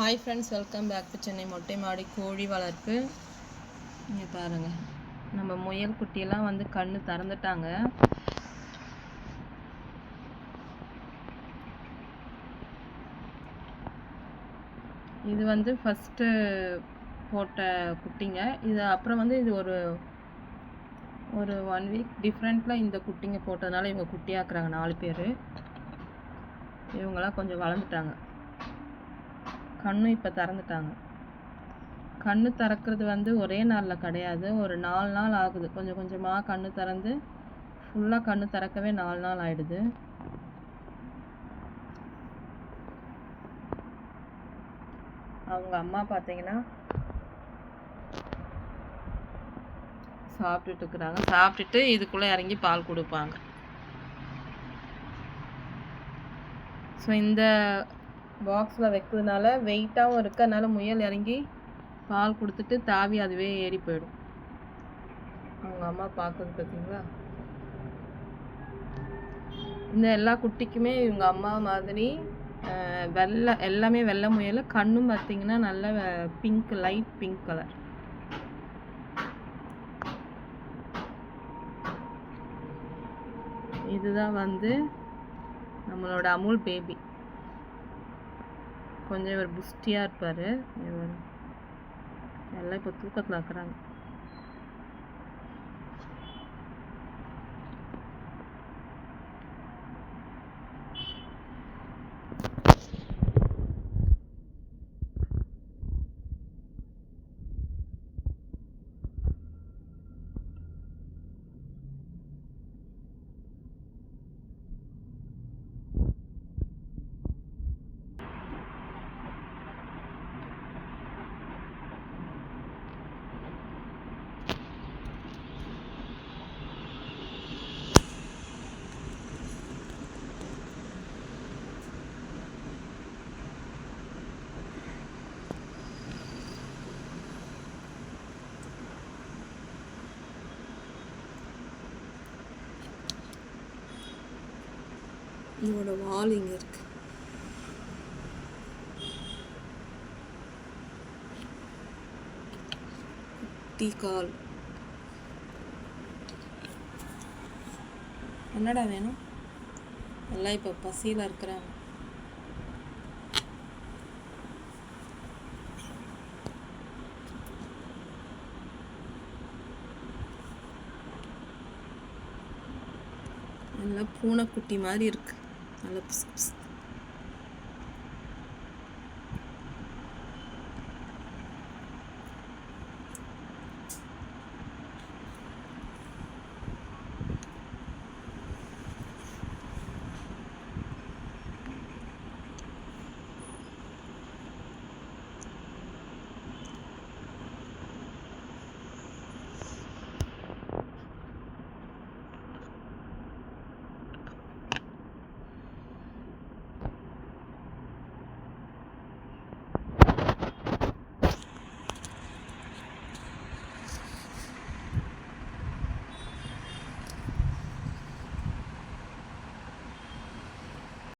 Hi friends welcome back to Chennai மொட்டை மாடி கோழி வளர்ப்பு இங்கே பாருங்கள் நம்ம முயல் குட்டியெல்லாம் வந்து கண் திறந்துட்டாங்க. இது வந்து ஃபஸ்ட்டு போட்ட குட்டிங்க. இது அப்புறம் வந்து இது ஒரு ஒரு ஒன் வீக் டிஃப்ரெண்ட்டில் இந்த குட்டிங்க போட்டதுனால இவங்க குட்டியாக்குறாங்க நாலு பேர். இவங்கெல்லாம் கொஞ்சம் வளர்ந்துட்டாங்க. கண்ணு இப்போ திறந்துட்டாங்க. கண்ணு திறக்கிறது வந்து ஒரே நாளில் கிடையாது. ஒரு நாலு நாள் ஆகுது. கொஞ்சம் கொஞ்சமாக கண்ணு திறந்து ஃபுல்லாக கண்ணு திறக்கவே நாலு நாள் ஆயிடுது. அவங்க அம்மா பார்த்தீங்கன்னா சாப்பிட்டுட்டு இருக்கிறாங்க. சாப்பிட்டுட்டு இதுக்குள்ளே இறங்கி பால் கொடுப்பாங்க. ஸோ இந்த பாக்ஸில் வைக்கிறதுனால வெயிட்டாகவும் இருக்குது அதனால் முயல் இறங்கி பால் கொடுத்துட்டு தாவி அதுவே ஏறி போயிடும். அவங்க அம்மா பார்க்குறது பார்த்தீங்களா? இந்த எல்லா குட்டிக்குமே இவங்க அம்மா மாதிரி வெள்ளை எல்லாமே வெள்ளை முயல். கண்ணும் பார்த்தீங்கன்னா நல்ல பிங்க் லைட் பிங்க் கலர் இதுதான் வந்து நம்மளோட அமுல் பேபி கொஞ்சம் இவர் புஷ்டியாக இருப்பார். இவர் எல்லாம் இப்போ தூக்கத்தில் இருக்கிறாங்க இவனோட வால் இங்கே இருக்கு. குட்டி கால். என்னடா வேணும்? எல்லாம் இப்போ பசியில் இருக்கிறாங்க நல்லா பூனைக்குட்டி மாதிரி இருக்கு. நல்லா பிஸ் பிஸ்